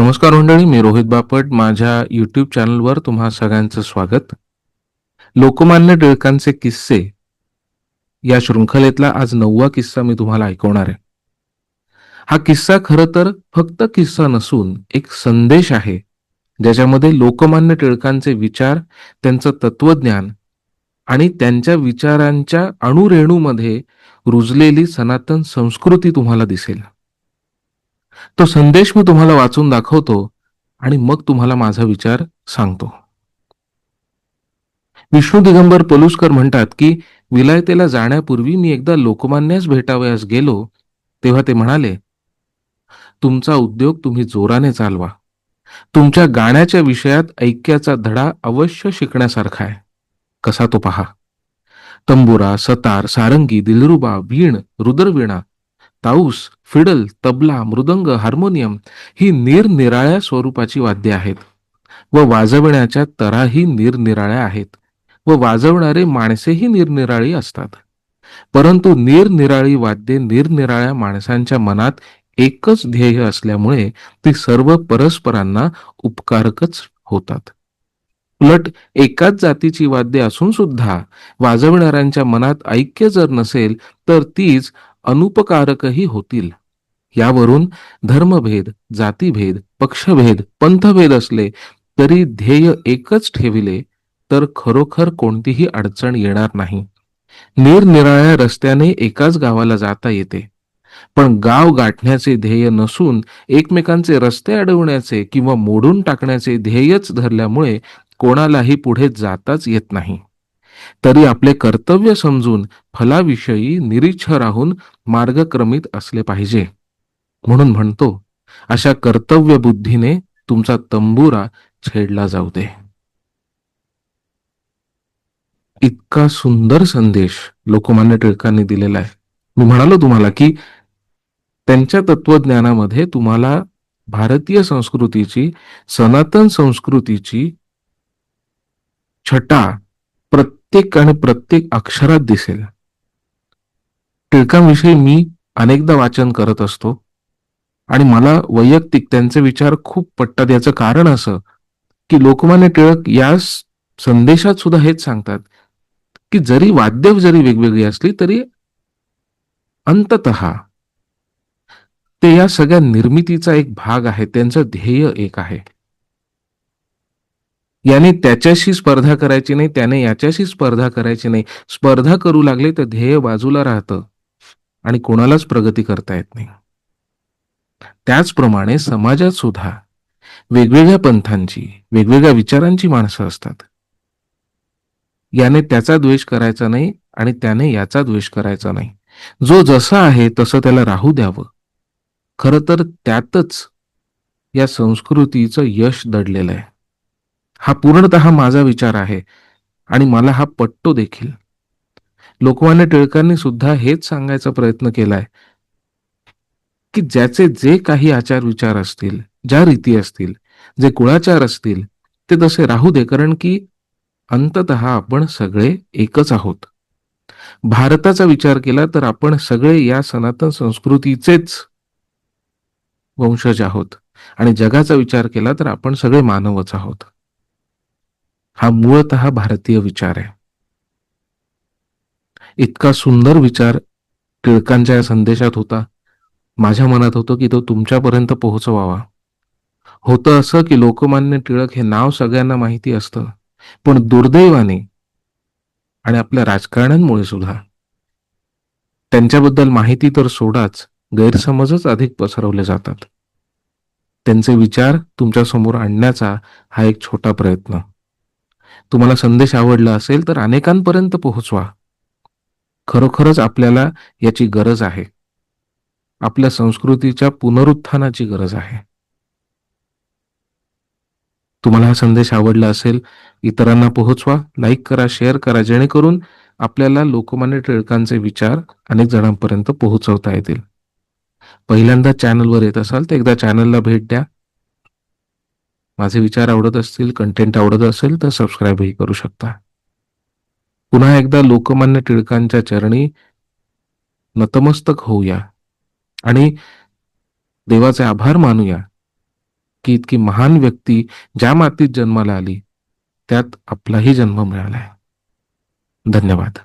नमस्कार मंडळी मी रोहित बापट. माझ्या युट्यूब चॅनलवर तुम्हा सगळ्यांचं स्वागत. लोकमान्य टिळकांचे किस्से या शृंखलेतला आज नववा किस्सा मी तुम्हाला ऐकवणार आहे. हा किस्सा खरं तर फक्त किस्सा नसून एक संदेश आहे ज्याच्यामध्ये लोकमान्य टिळकांचे विचार त्यांचं तत्वज्ञान आणि त्यांच्या विचारांच्या अणुरेणूमध्ये रुजलेली सनातन संस्कृती तुम्हाला दिसेल. तो संदेश मी तुम्हाला वाचून दाखवतो आणि मग तुम्हाला माझा विचार सांगतो. विष्णू दिगंबर पलुसकर म्हणतात की विलायतेला जाण्यापूर्वी मी एकदा लोकमान्यास भेटावयास गेलो तेव्हा ते म्हणाले तुमचा उद्योग तुम्ही जोराने चालवा. तुमच्या गाण्याच्या विषयात ऐक्याचा धडा अवश्य शिकण्यासारखा आहे. कसा तो पहा. तंबुरा सतार सारंगी दिलरुबा वीण रुद्रवीणा ताऊस फिडल तबला मृदंग हार्मोनियम ही निरनिराळ्या स्वरूपाची वाद्ये आहेत व वाजविण्याच्या तराही निरनिराळ्या आहेत व वाजवणारे माणसेही निरनिराळी असतात. परंतु निरनिराळी वाद्ये निरनिराळ्या माणसांच्या मनात एकच ध्येय असल्यामुळे ती सर्व परस्परांना उपकारकच होतात. उलट एकाच जातीची वाद्ये असून सुद्धा वाजवणाऱ्यांच्या मनात ऐक्य जर नसेल तर तीच अनुपकारकही होतील. यावरून धर्मभेद जातीभेद पक्षभेद पंथभेद असले तरी ध्येय एकच ठेविले तर खरोखर कोणतीही अडचण येणार नाही. निरनिराळ्या रस्त्याने एकाच गावाला जाता येते. पण गाव गाठण्याचे ध्येय नसून एकमेकांचे रस्ते अडवण्याचे किंवा मोडून टाकण्याचे ध्येयच धरल्यामुळे कोणालाही पुढे जाताच येत नाही. तरी आपले कर्तव्य समजून फलाविषयी निरीच्छ राहून मार्गक्रमित असले पाहिजे. म्हणून म्हणतो अशा कर्तव्य बुद्धीने तुमचा तंबुरा छेडला जाऊ दे. इतका सुंदर संदेश लोकमान्य टिळकांनी दिलेला आहे. मी म्हणालो तुम्हाला की त्यांच्या तत्वज्ञानामध्ये तुम्हाला भारतीय संस्कृतीची सनातन संस्कृतीची छटा प्रत्येक आणि प्रत्येक अक्षरात दिसेल. टिळकांविषयी मी अनेकदा वाचन करत असतो आणि मला वैयक्तिक त्यांचे विचार खूप पटतात. याचं कारण असं की लोकमान्य टिळक या संदेशात सुद्धा हेच सांगतात की जरी वाद्य जरी वेगवेगळी असली तरी अंतत ते या सगळ्या निर्मितीचा एक भाग आहे. त्यांचं ध्येय एक आहे. याने त्याच्याशी स्पर्धा करायची नाही त्याने याच्याशी स्पर्धा करायची नाही. स्पर्धा करू लागले तर ध्येय बाजूला राहतं आणि कोणालाच प्रगती करता येत नाही. त्याचप्रमाणे समाजात सुद्धा वेगवेगळ्या पंथांची वेगवेगळ्या विचारांची माणसं असतात. याने त्याचा द्वेष करायचा नाही आणि त्याने याचा द्वेष करायचा नाही. जो जसा आहे तसं त्याला राहू द्यावं. खर तर त्यातच या संस्कृतीचं यश दडलेलं आहे. हा पूर्णत माझा विचार आहे आणि मला हा पट्टो देखील. लोकमान्य टिळकांनी सुद्धा हेच सांगायचा प्रयत्न केलाय की ज्याचे जे काही आचार विचार असतील ज्या रीती असतील जे कुळाचार असतील ते तसे राहू दे कारण की अंतत आपण सगळे एकच आहोत. भारताचा विचार केला तर आपण सगळे या सनातन संस्कृतीचेच वंशज आहोत आणि जगाचा विचार केला तर आपण सगळे मानवच आहोत. हा मूळत भारतीय विचार आहे. इतका सुंदर विचार टिळकांच्या या संदेशात होता. माझ्या मनात होतं की तो तुमच्यापर्यंत पोहोचवावा. होतं असं की लोकमान्य टिळक हे नाव सगळ्यांना माहिती असतं पण दुर्दैवाने आणि आपल्या राजकारण्यांमुळे सुद्धा. त्यांच्याबद्दल माहिती तर सोडाच गैरसमजच अधिक पसरवले जातात. त्यांचे विचार तुमच्यासमोर आणण्याचा हा एक छोटा प्रयत्न. तुम्हाला संदेश आवडला असेल तर अनेकांपर्यंत पोहोचवा. खरोखरच आपल्याला याची गरज आहे. आपल्या संस्कृतीच्या पुनरुत्थानाची गरज आहे. तुम्हाला हा संदेश आवडला असेल इतरांना पोहोचवा लाईक करा शेअर करा जेणेकरून आपल्याला लोकमान्य टिळकांचे विचार अनेक जणांपर्यंत पोहोचवता येतील. पहिल्यांदा चॅनलवर येत असाल तर एकदा चॅनलला भेट द्या. माझे विचार आवडत असतील कंटेंट आवडत असेल तर सबस्क्राईबही करू शकता. पुन्हा एकदा लोकमान्य टिळकांच्या चरणी नतमस्तक होऊया. आणि देवाचे आभार मानूया की इतकी महान व्यक्ती ज्या मातीत जन्माला आली त्यात आपलाही जन्म मिळालाय. धन्यवाद.